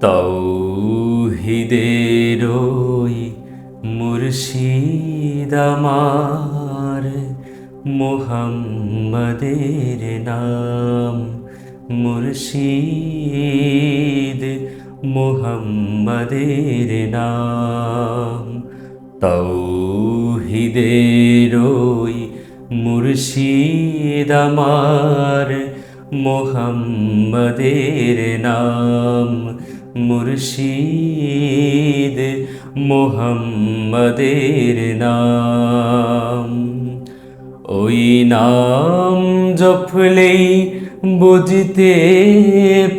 তৌহিদের ওই মুর্শিদ আমার। মোহাম্মদের নাম মুর্শিদ মোহাম্মদের নাম। তৌহিদের ওই মুর্শিদ আমার। মোহাম্মদের নাম মুর্শিদ মোহাম্মদের নাম। ওই নাম জপলেই বুঝতে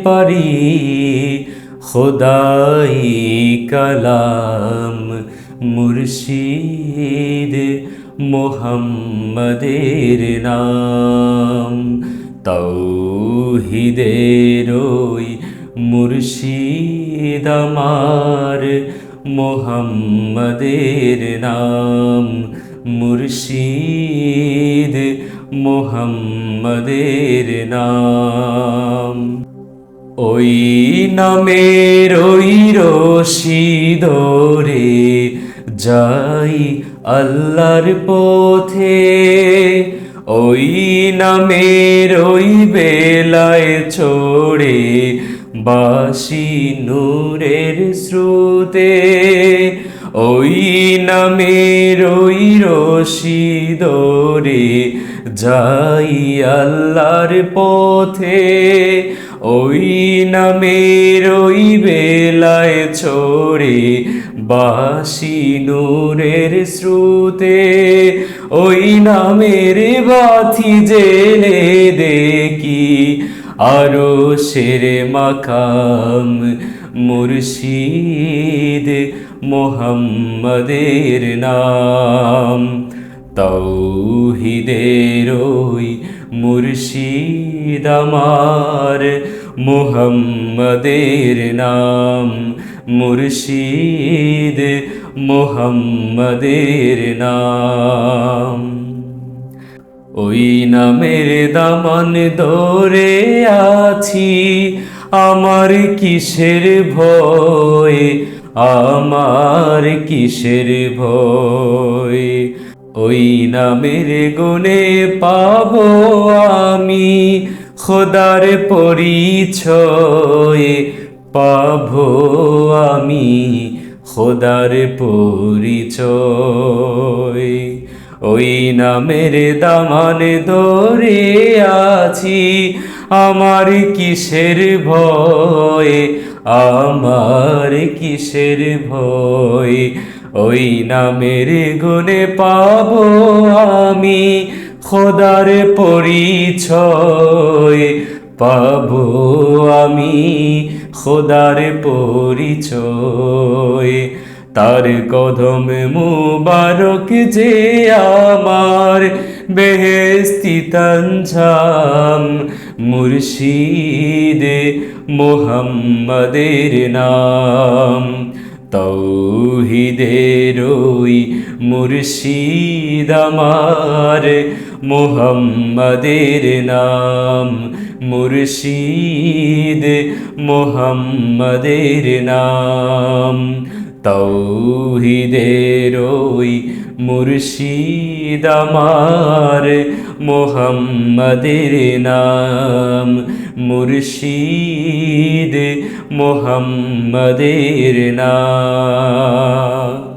পারি, খোদাই কালাম মুর্শিদ মোহাম্মদের নাম। তৌহিদের ওই মুর্শিদ আমার। মোহাম্মদের নাম মুর্শিদ, মোহাম্মদের নাম। ওই নামের ওই রশি ধরে যাই আল্লাহর পথে। ওই নামের ওই বেলায় ছোড়ে বাসি নূরের স্রোতে। ওই নামের ওই রশি ধরে যাই আল্লাহর পথে, ওই নামের ওই বেলায় ছড়ে বাসি নূরের শ্রুতে ওই নামের বাথি জেলে দেখি আরও শেরে মাকাম মুর্শিদ মোহাম্মদের নাম। তৌহিদের ওই মুর্শিদ মোহাম্মদের নাম মুর্শিদ, মোহাম্মদের নাম। ওই নামের দামান ধরে আছি, আমার কিসের ভয়? আমার কিসের ভয়? ওই নামের গুণে পাব আমি, খোদার পরিচয় পাব আমি, খোদার পরিচয়। ওই নামের দামান ধরে আছি, আমার কিসের ভয়, আমার কিসের ভয় ওই নামের গুণে পাব আমি, খোদার পরিচয় পাব আমি, খোদার পরিচয়। তার কদম মুবারক যে আমার বেহেস্তি মুর্শিদ মোহাম্মদের নাম। তৌহিদের ওই মুর্শিদ আমার। মোহাম্মদের নাম মুর্শিদ মোহাম্মদের নাম। তৌহিদের ওই মুর্শিদ আমার মোহাম্মদের নাম। মুর্শিদ মোহাম্মদের নাম।